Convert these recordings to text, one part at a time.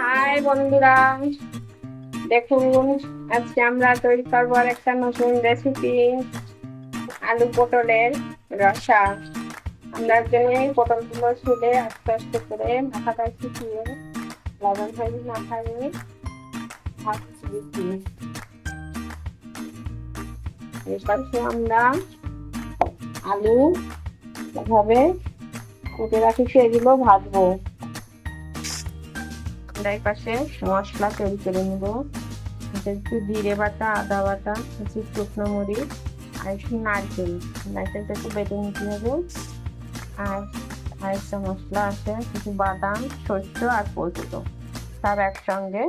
High বন্ধুরা। দেখুন, আজকে আমরা তৈরি করব আর একটা নতুন রেসিপি আলু পটলের রসা। আমরা জন্য পটলগুলো ছুলে আস্তে আস্তে করে মাথাটা শুকিয়ে, লবণ হলুদ মাথায় ভাজছি। দিচ্ছি এরপরে আমরা আলু এভাবে কুটে রাখি, সেগুলো ভাজবো। আমরা পাশে মশলা তৈরি করে নেব। একটু জিরে বাটা, আদা বাটা কিছু শুকনো মরিচ আর একটু নারকেল। নারকেলটা একটু বেটে নিতে হবে। আর আরেকটা মশলা আছে কিছু বাদাম শস্য আর পোস্ত। সব একসঙ্গে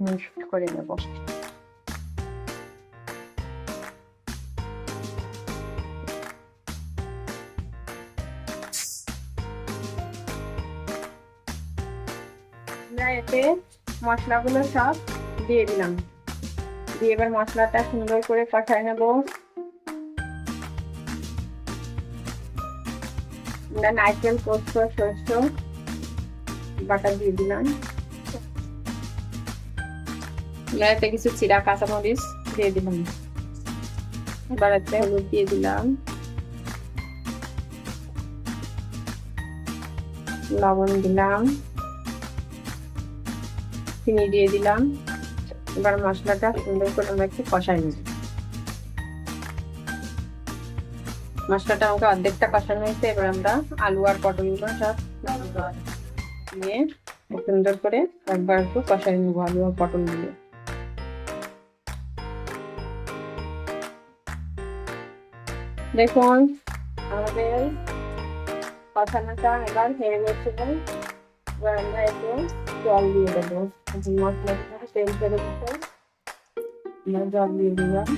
মিক্সড করে নেব। আমরা এতে মশলাগুলো সব দিয়ে দিলাম। দিয়ে এবার মশলাটা সুন্দর করে কষায় নেব। আমরা নারকেল, পোস্ত, সরষ, বাটা দিয়ে দিলাম। আমরা এতে কিছু চিরা, কাঁচামরিচ দিয়ে দিলাম। এবার এতে হলুদ দিয়ে দিলাম। লবণ দিলাম। চিনি দিয়ে দিলাম। এবার মশলাটা সুন্দর করে আমরা একটু কষাই নিই মশলাটা আমাকে অর্ধেকটা কষানো হয়েছে, এবার আমরা আলু আর পটলগুলো সব নিয়ে সুন্দর করে একবার একটু কষাই নেব আলু আর পটল দিয়ে। দেখুন, আমাদের কষানোটা এবার হয়ে গেছে। এবার আমরা একটু জল দিয়ে দেবো মশলাটা তেল করে দিতে আমরা জল দিয়ে দিলাম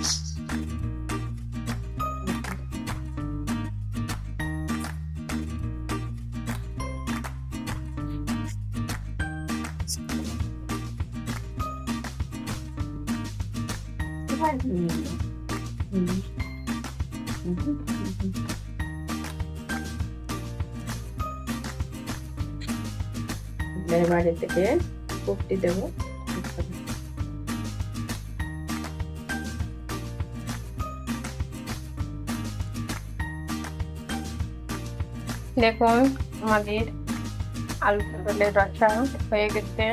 এবারে থেকে কুপটি দেবো। দেখুন আমাদের আলু পটলের রসা হয়ে গেছে।